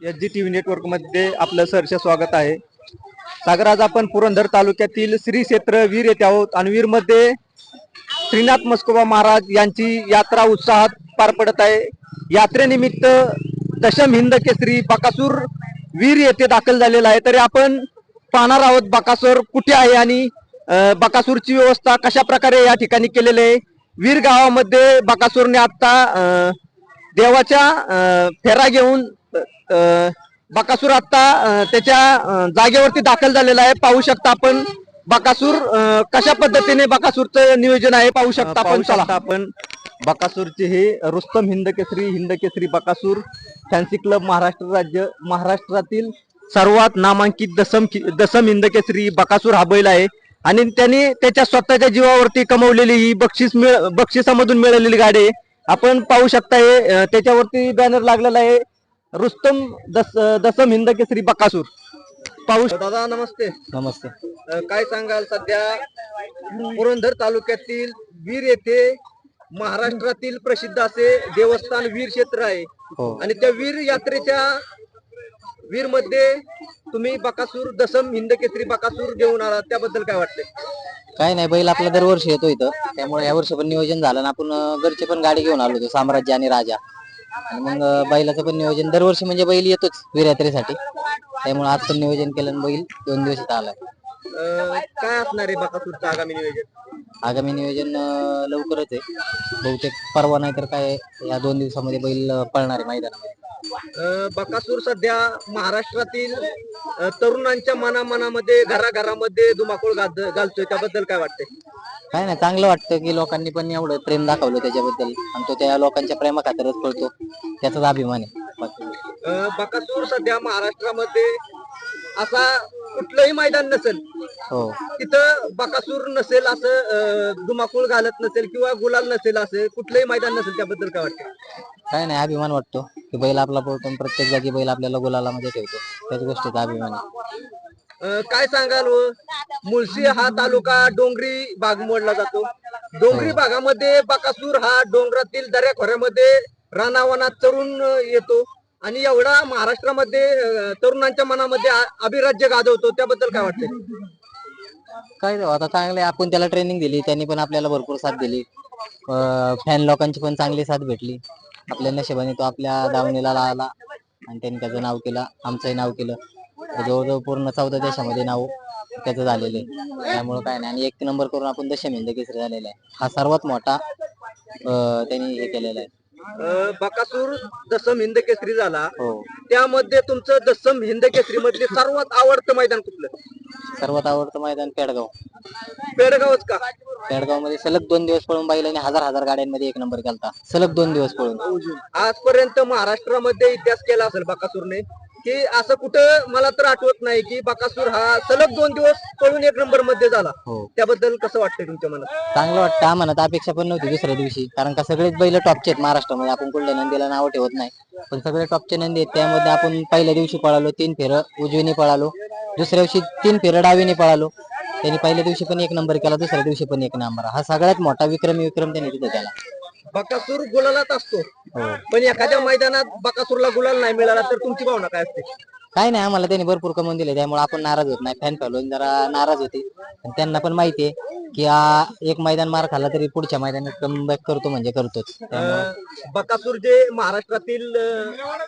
H G T V नेटवर्कमध्ये आपलं सहर्ष स्वागत आहे. सागर आज आपण पुरंदर तालुक्यातील श्री क्षेत्र वीर येथे आहोत आणि वीरमध्ये श्रीनाथ मस्कोबा महाराज यांची यात्रा उत्साहात पार पडत आहे. यात्रेनिमित्त दशम हिंद केसरी बाकासूर वीर येथे दाखल झालेला आहे. तरी आपण पाहणार आहोत बाकासूर कुठे आहे आणि बाकासूरची व्यवस्था कशा प्रकारे या ठिकाणी केलेली आहे. वीर गावामध्ये बाकासूरने आता देवाच्या फेरा घेऊन बकासूर आता त्याच्या जागेवरती दाखल झालेला आहे. पाहू शकता आपण बकासूर कशा पद्धतीने बकासूरचं नियोजन आहे पाहू शकता आपण. चला. आपण. बकासूरचे हे रुस्तम हिंद केसरी हिंद केसरी बकासूर फॅन्सी क्लब महाराष्ट्र राज्य महाराष्ट्रातील सर्वात नामांकित दसम दसम हिंद केसरी बकासूर हा बैल आहे. आणि त्यांनी त्याच्या स्वतःच्या जीवावरती कमवलेली ही बक्षीस मिळ बक्षिसामधून मिळालेली गाडी आपण पाहू शकता हे त्याच्यावरती बॅनर लागलेला आहे. रुस्तम दस दसम हिंद केसरी बकासूर. पाहू दादा नमस्ते. नमस्ते. अं, काय सांगाल सध्या? पुरंदर तालुक्यातील वीर येथे महाराष्ट्रातील प्रसिद्ध असे देवस्थान वीर क्षेत्र आहे. हो. आणि त्या वीर यात्रेच्या वीरमध्ये तुम्ही बकासूर दसम हिंद केसरी बकासूर घेऊन आलात. त्याबद्दल काय वाटतंय? काय नाही बैल आपला दरवर्षी येतो इथं. त्यामुळे या वर्षी पण नियोजन झालं ना. आपण अं, घरचे पण गाडी घेऊन आलो होतो साम्राज्य आणि राजा. आणि मग बैलाचं पण नियोजन दरवर्षी म्हणजे बैल येतोच वीरयात्रेसाठी त्यामुळे आज पण नियोजन केलं आणि बैल दोन दिवस इथं आलाय अं, काय असणार आहे बकासूरचं आगामी नियोजन? आगामी नियोजन अं, लवकरच आहे. बहुतेक परवा नाही तर काय या दोन दिवसामध्ये बैल अं, पळणार आहे मैदानामध्ये. अं, बकासूर सध्या महाराष्ट्रातील अं, तरुणांच्या मनामनामध्ये घराघरामध्ये धुमाकूळ घाल- घालतोय. त्याबद्दल काय वाटतंय? काय नाही चांगलं वाटतं की लोकांनी पण एवढं प्रेम दाखवलं त्याच्याबद्दल. आणि तो त्या लोकांच्या प्रेमा खातरच पळतो. त्याचाच अभिमान आहे. बाकी अं, बकासूर सध्या महाराष्ट्रामध्ये असा कुठलंही मैदान नसेल हो. तिथं बकासूर नसेल असं अं, धुमाकूळ घालत नसेल किंवा गुलाल नसेल असं कुठलंही मैदान नसेल त्याबद्दल काय वाटतं? काय नाही अभिमान वाटतो की बैल आपला पळतो आणि प्रत्येक जागी बैल आपल्याला गुलाला मध्ये ठेवतो. त्याच गोष्टीचा अभिमान आहे. अं, काय सांगाल व? मुळशी हा तालुका डोंगरी भाग मोडला जातो. डोंगरी भागामध्ये बकासूर हा डोंगरातील दऱ्याखोऱ्यामध्ये रानावनात अं, येतो. आणि एवढा महाराष्ट्रामध्ये अं, तरुणांच्या मनामध्ये आ- अभिराज्य गाजवतो. त्याबद्दल काय वाटतंय? काय आता चांगले आपण त्याला ट्रेनिंग दिली त्यांनी पण आपल्याला भरपूर साथ दिली. फॅन लोकांची पण चांगली साथ भेटली. आपल्या नशिबाने तो आपल्या दावणीला आला आणि त्यांनी त्याचं नाव केलं आमचंही नाव केलं. जवळजवळ पूर्ण चौदा देशामध्ये नाव त्याचं झालेलं आहे. त्यामुळं काय नाही. आणि एक नंबर करून आपण दशम हिंद केसरी झालेला आहे. हा सर्वात मोठा त्यांनी हे केलेला आहे. बकासूर दसम हिंद केसरी झाला. हो. त्यामध्ये तुमचं दसम हिंद केसरी मधले सर्वात आवडतं मैदान कुठलं? सर्वात आवडतं मैदान पेडगाव. पेडगावच का? पेडगावमध्ये सलग दोन दिवस पळून बैलाने हजार हजार गाड्यांमध्ये एक नंबर केलता. सलग दोन दिवस पळून. आजपर्यंत महाराष्ट्रामध्ये इतिहास केला असेल बकासूरने. की असं कुठं मला तर आठवत नाही की बकासूर हा सलग दोन दिवस पळून एक नंबरमध्ये झाला. हो. त्याबद्दल कसं वाटतंय तुमच्या मनात? चांगलं वाटतं आम्हाला. तर अपेक्षा पण नव्हती दुसऱ्या दिवशी. कारण का सगळेच बैल टॉपचे आहेत महाराष्ट्रामध्ये. आपण कुठल्या नंदीला नाव ठेवत नाही. पण सगळे टॉपचे नंदी आहेत. त्यामध्ये आपण पहिल्या दिवशी पळालो तीन फेरं उजवीने पळालो. दुसऱ्या दिवशी तीन फेरं डावीने पळालो. त्यांनी पहिल्या दिवशी पण एक नंबर केला दुसऱ्या दिवशी पण एक नंबर हा सगळ्यात मोठा विक्रमी विक्रम त्यांनी तिथे केला बकासूर गुलालात असतो. हो. पण एखाद्या मैदानात बकासूरला गुलाल नाही मिळाला तर तुमची भावना काय असते? काय नाही आम्हाला त्यांनी भरपूर कमवून दिले. त्यामुळे आपण नाराज होत नाही. फॅन फॉलोईंग जरा नाराज होते. पण त्यांना पण माहिती आहे की हा एक मैदान मार खाल्ला तरी पुढच्या मैदानात कमबॅक करतो म्हणजे करतोच. त्यामुळे अं, बकासूर जे महाराष्ट्रातील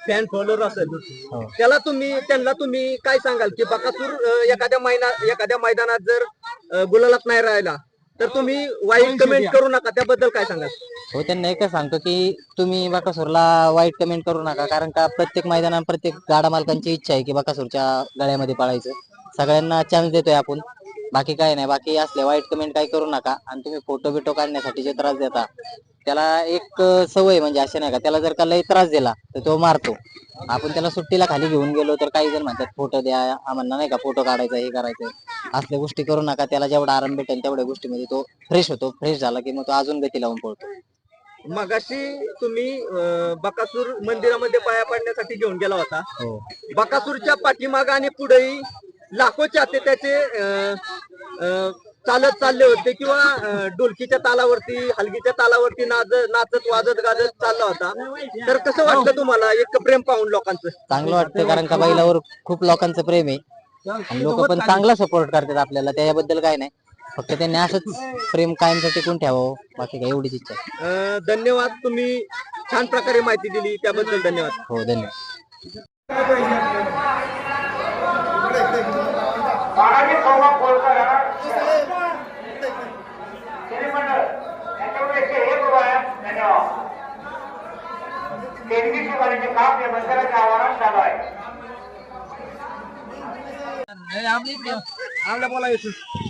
फॅन फॉलोअर असेल हो. त्याला तुम्ही त्यांना तुम्ही काय सांगाल की बकासूर अं, एखाद्या मैना एखाद्या मैदानात जर अं, गुलालात नाही राहिला तर तुम्ही वाईट कमेंट करू नका. त्याबद्दल काय सांगाल? हो त्यांना एकच सांगतो की तुम्ही बकासूरला वाईट कमेंट करू नका. कारण का प्रत्येक मैदानात प्रत्येक गाडा मालकांची इच्छा आहे की बकासूरच्या गळ्यामध्ये पळायचं. सगळ्यांना चान्स देतोय आपण. बाकी काय नाही. बाकी असले वाईट कमेंट काही करू नका. आणि तुम्ही फोटो बिटो काढण्यासाठी जे त्रास देता त्याला एक सवय म्हणजे असे नाही का त्याला जर का लय त्रास दिला तर तो मारतो. आपण त्याला सुट्टीला खाली घेऊन गेलो तर काही जण म्हणतात फोटो द्या. आम्हाला नाही का फोटो काढायचा हे करायचं. असल्या गोष्टी करू नका. त्याला जेवढा आराम भेटेल तेवढ्या गोष्टीमध्ये तो फ्रेश होतो. फ्रेश झाला की मग तो अजून गती लावून पळतो. मगाशी तुम्ही अं, बकासूर मंदिरामध्ये पाया पडण्यासाठी घेऊन गेला होता. हो. बकासूरच्या पाठीमाग आणि पुढेही लाखो चाहते त्याचे अं, अं, चालत चालले होते किंवा अं, ढोलकीच्या तालावरती हलगीच्या तालावरती नाच नाचत वाजत गाजत चालला होता. तर कसं वाटलं तुम्हाला एक प्रेम पाहून लोकांचं? चांगलं वाटतं कारण का बैलावर खूप लोकांचं प्रेम आहे. आणि लोक पण चांगला सपोर्ट करतात आपल्याला त्याच्याबद्दल काय नाही. फक्त त्यांनी असंच प्रेम कायमसाठी टिकून ठेवावं बाकी काय एवढीच इच्छा आहे. अं, धन्यवाद तुम्ही छान प्रकारे माहिती दिली त्याबद्दल धन्यवाद. हो धन्यवाद. बालाजी सोमा कोळकर मंडळ यांच्याकडे एकशे एक रुपये धन्यवाद. देणगी शिवारीचे काम या मंदिराच्या आवारात चालू आहे. आपल्या बोला येतो ए गोटे ए बोला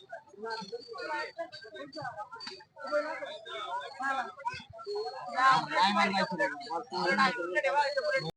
नाही